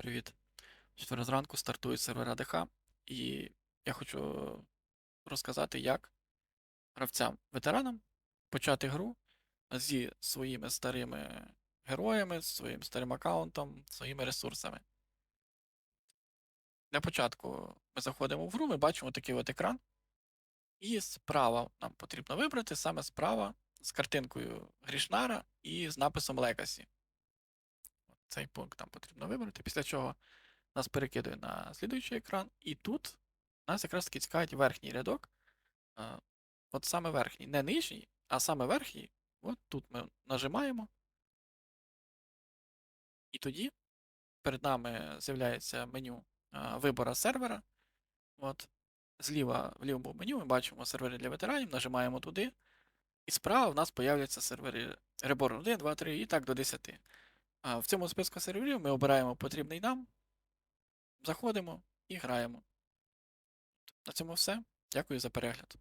Привіт. Четверо зранку стартують сервера ДХ, і я хочу розказати, як гравцям-ветеранам почати гру зі своїми старими героями, своїм старим аккаунтом, своїми ресурсами. Для початку ми заходимо в гру, ми бачимо такий от екран. І справа нам потрібно вибрати саме справа з картинкою Грішнара і з написом Legacy. Цей пункт нам потрібно вибрати, після чого нас перекидує на слідуючий екран, і тут нас якраз таки цікавить верхній рядок. От саме верхній, не нижній, а саме верхній. От тут ми нажимаємо. І тоді перед нами з'являється меню вибора сервера. От. Зліва в лівому меню ми бачимо сервери для ветеранів, нажимаємо туди. І справа в нас появляться сервери Reborn 1, 2, 3 і так до 10. В цьому списку серверів ми обираємо потрібний нам, заходимо і граємо. На цьому все. Дякую за перегляд.